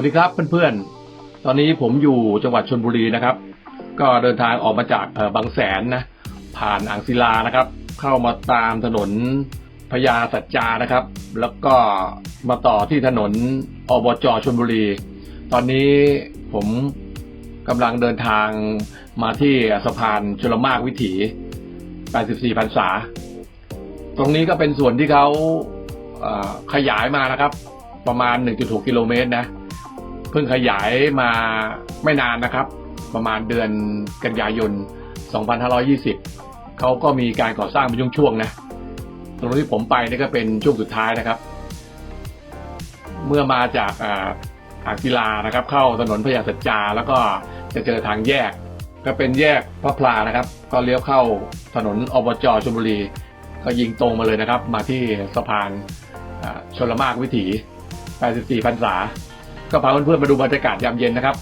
วัสดีครับเพื่อนๆ ตอนนี้ผมอยู่จังหวัดชนบุรีนะครับ ก็เดินทางออกมาจากบางแสนนะ ผ่านอ่างศิลานะครับ เข้ามาตามถนนพญาสัจจานะครับ แล้วก็มาต่อที่ถนนอบจชนบุรี ตอนนี้ผมกำลังเดินทางมาที่สะพานชลมากวิถี 84พรรษา ตรงนี้ก็เป็นส่วนที่เขาขยายมานะครับ ประมาณ 1.6 กิโลเมตรนะ เพิ่งขยายมาไม่นานนะครับ ประมาณเดือนกันยายน 2520 เขาก็มีการก่อสร้างเป็นช่วงๆนะตรงที่ผมไปนี่ก็เป็นช่วงสุดท้ายนะครับ เมื่อมาจากอ่าอางศิลานะครับ เข้าถนนพญาสัจจา แล้วก็จะเจอทางแยก ก็เป็นแยกพระพลานะครับ ก็เลี้ยวเข้าถนนอบจชลบุรี ก็ยิงตรงมาเลยนะครับ มาที่สะพานชลมากวิถี 84พรรษา ก็พาเพื่อนๆมาดูบรรยากาศยามเย็นนะครับ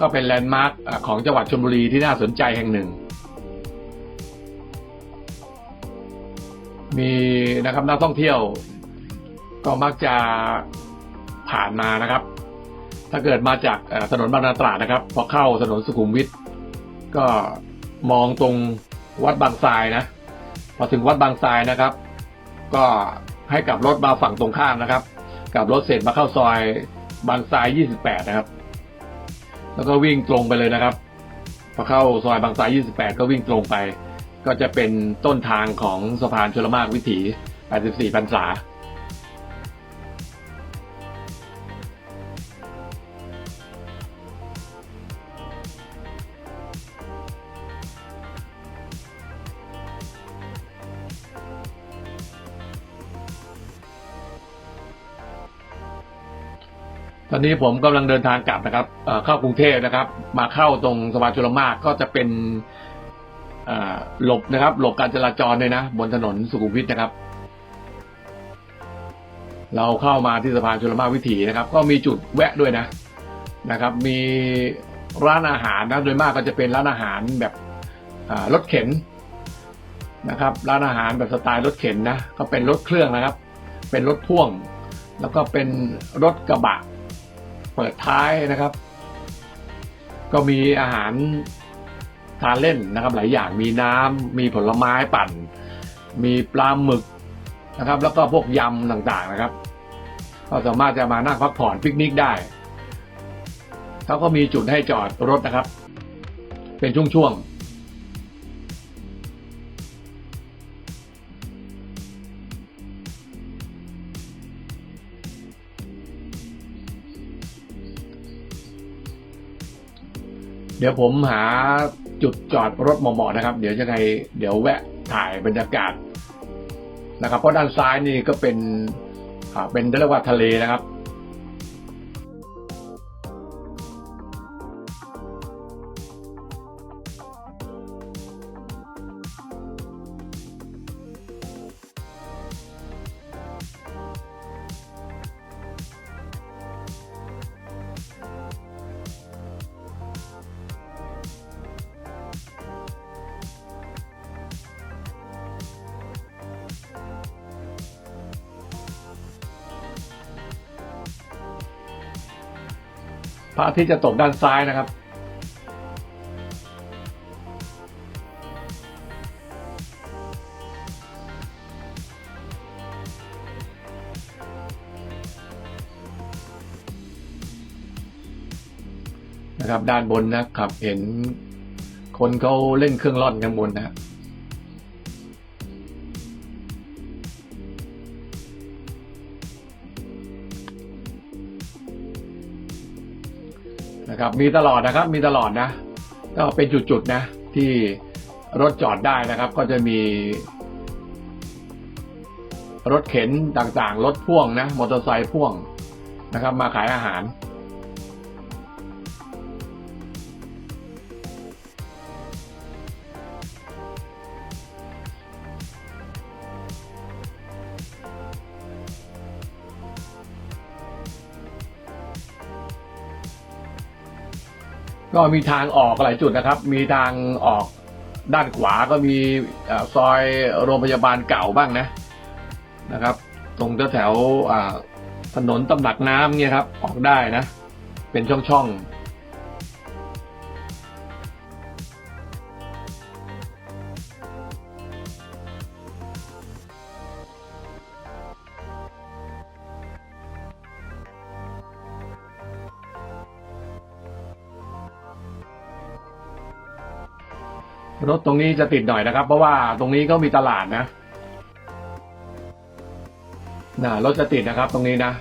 ก็เป็นแลนด์มาร์คของจังหวัดชลบุรีที่น่าสนใจแห่งหนึ่ง มีนะครับนักท่องเที่ยว ก็มักจะผ่านมานะครับ ถ้าเกิดมาจากถนนบางนาตราดนะครับ พอเข้าถนนสุขุมวิทก็มองตรงวัดบางทรายนะ พอถึงวัดบางทรายนะครับ ก็ให้กลับรถมาฝั่งตรงข้ามนะครับ กลับรถเสร็จมาเข้าซอยบางทราย 28 นะครับ แล้วก็วิ่งตรงไปเลยนะครับ พอเข้าซอยบางทราย 28 ก็วิ่งตรงไป ก็จะเป็นต้นทางของสะพานชลมากวิถี 84พรรษา อนนี้ผมกำลังเดินทางกลับนะครับเข้ากรุงเทพนะครับ มาเข้าตรงสะพานชลมากก็จะเป็นหลบนะครับ หลบการจราจรเลยนะ บนถนนสุขุมวิทนะครับ เราเข้ามาที่สะพานชลมากวิถีนะครับ ก็มีจุดแวะด้วยนะนะครับ มีร้านอาหารนะโดยมากก็จะเป็นร้านอาหารแบบรถเข็นนะครับ ร้านอาหารแบบสไตล์รถเข็นนะก็เป็นรถเครื่องนะครับ เป็นรถพ่วง แล้วก็เป็นรถกระบะ เปิดท้ายนะครับ ก็มีอาหารทานเล่นนะครับ หลายอย่างมีน้ำมีผลไม้ปั่น มีปลาหมึกนะครับ แล้วก็พวกยำต่างๆนะครับ ก็สามารถจะมานั่งพักผ่อนปิกนิกได้เขาก็มีจุดให้จอดรถนะครับ เป็นช่วงๆ เดี๋ยวผมหาจุดจอดรถเหมาะๆนะครับ เดี๋ยวจะไงเดี๋ยวแวะถ่ายบรรยากาศนะครับ เพราะด้านซ้ายนี่ก็เป็นเป็นเรียกว่าทะเลนะครับ พระอาทิตย์จะตกด้านซ้ายนะครับ นะครับ ด้านบนนะครับ เห็นคนเขาเล่นเครื่องร่อนข้างบนนะฮะ นะครับ มีตลอดนะครับ มีตลอดนะ ก็เป็นจุดๆนะ ที่รถจอดได้นะครับ ก็จะมี รถเข็นต่างๆ รถพ่วงนะ มอเตอร์ไซค์พ่วงนะครับ มาขายอาหาร ก็มีทางออกหลายจุดนะครับ มีทางออกด้านขวาก็มีอซอยโรงพยาบาลเก่าบ้างนะนะครับ ตรงแถวถนนตำหนักน้ำเนี่ยครับ ออกได้นะ เป็นช่องๆ รถตรงนี้จะติดหน่อยนะครับ เพราะว่าตรงนี้ก็มีตลาดนะนะรถจะติดนะครับ ตรงนี้นะ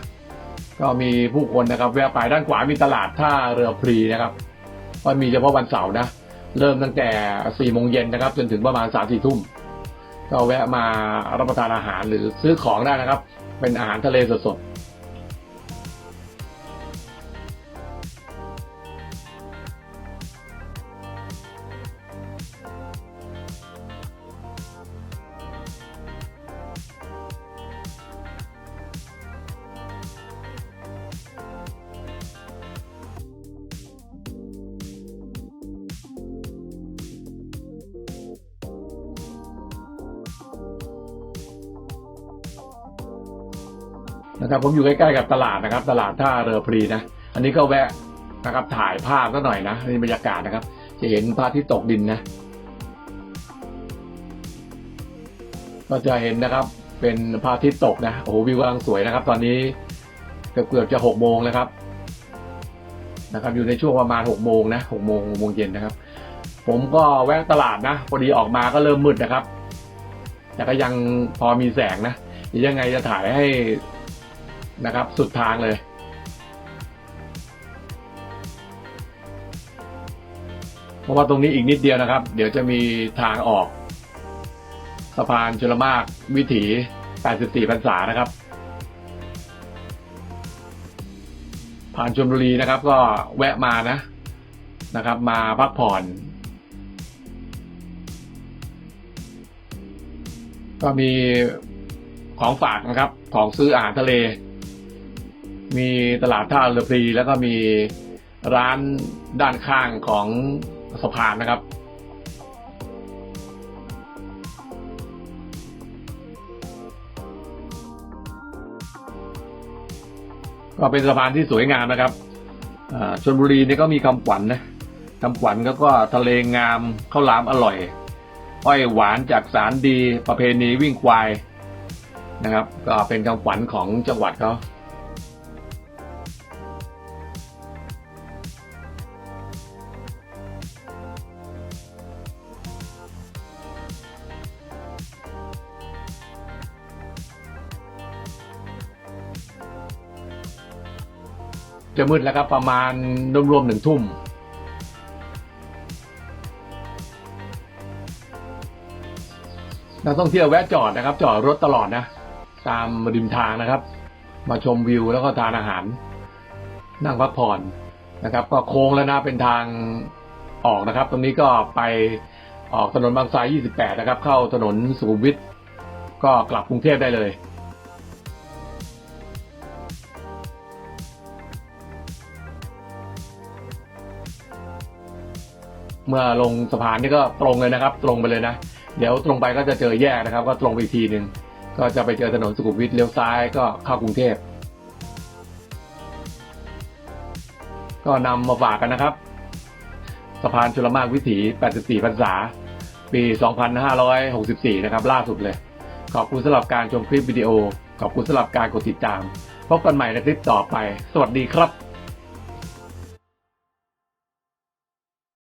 ก็มีผู้คนนะครับ แวะไปด้านขวามีตลาดท่าเรือพรีนะครับก็มีเฉพาะวันเสาร์นะ เริ่มตั้งแต่สี่โมงเย็นนะครับ จนถึงประมาณสามสี่ทุ่มก็แวะมารับประทานอาหารหรือซื้อของได้นะครับ เป็นอาหารทะเลสดๆ นะครับผมอยู่ใกล้ๆกับตลาดนะครับ ตลาดท่าเรือพรีนะ อันนี้ก็แวะนะครับถ่ายภาพก็หน่อยนะนี่บรรยากาศนะครับ จะเห็นพระอาทิตย์ตกดินนะ ก็จะเห็นนะครับเป็นพระอาทิตย์ตกนะโอ้โหวิวกำลังสวยนะครับ ตอนนี้เกือบจะหกโมงแล้วครับนะครับ อยู่ในช่วงประมาณหกโมงนะหกโมงหกโมงเย็นนะครับ ผมก็แวะตลาดนะพอดีออกมาก็เริ่มมืดนะครับ แต่ก็ยังพอมีแสงนะยังไงจะถ่ายให้ นะครับ สุดทางเลยเพราะว่าตรงนี้อีกนิดเดียวนะครับ เดี๋ยวจะมีทางออก สะพานชลมากวิถี 84พรรษานะครับ ผ่านชลบุรีนะครับ ก็แวะมานะนะครับ มาพักผ่อน ก็มีของฝากนะครับ ของซื้ออาหารทะเล มีตลาดท่าเรือพรีแล้วก็มีร้านด้านข้างของสะพานนะครับ ก็เป็นสะพานที่สวยงามนะครับชนบุรีนี่ก็มีคำขวัญนะคำขวัญก็ก็ทะเลงามข้าวหลามอร่อย อ้อยหวานจากสารดีประเพณีวิ่งควายนะครับ ก็เป็นคำขวัญของจังหวัดเขา จะมืดแล้วครับประมาณรวมๆหนึ่งทุ่ม นักท่องเที่ยวแวะจอดนะครับ จอดรถตลอดนะ ตามริมทางนะครับ มาชมวิวแล้วก็ทานอาหาร นั่งพักผ่อนนะครับ ก็โค้งแล้วนะเป็นทางออกนะครับ ตรงนี้ก็ไปออกถนนบางทร28 นะครับ เข้าถนนสุขุมวิทก็กลับกรุงเทพได้เลย เมื่อลงสะพานนี่ก็ตรงเลยนะครับ ตรงไปเลยนะ เดี๋ยวตรงไปก็จะเจอแยกนะครับ ก็ตรงไปอีกทีหนึ่งก็จะไปเจอถนนสุขุมวิทเลี้ยวซ้ายก็เข้ากรุงเทพก็นำมาฝากกันนะครับ สะพานชลมากวิถี 84พรรษา ปี 2564 นะครับ ล่าสุดเลย ขอบคุณสำหรับการชมคลิปวิดีโอ ขอบคุณสำหรับการกดติดตาม พบกันใหม่ในคลิปต่อไป สวัสดีครับ